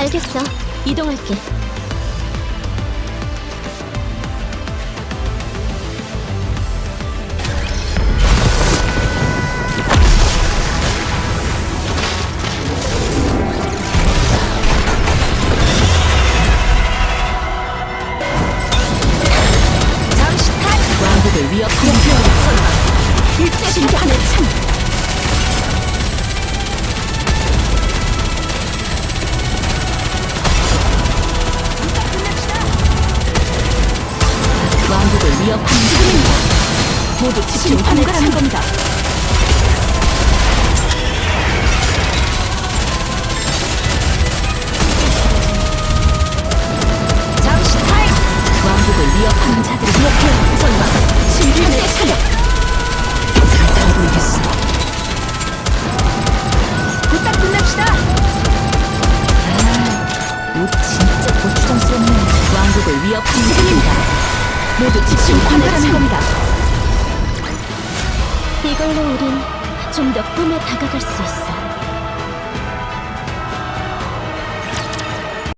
알겠어. 이동할게. 잠시 타임! 왕국을 위협하는 선방! 일제신간의 참! 왕 위협하는 지금입니다. 모두 집중하는 거라는 겁니다. 잠시 타임! 왕국을 위협하는 자들을 위협해 선방! 신비한의 사력! 잘 보이겠어. 부탁 끝냅시다! 아, 옷 진짜 고추장스럽네. 왕국을 위협하는 지금입니다. 모두 집중하는 겁니다. 이걸로 우린 좀 더 꿈에 다가갈 수 있어.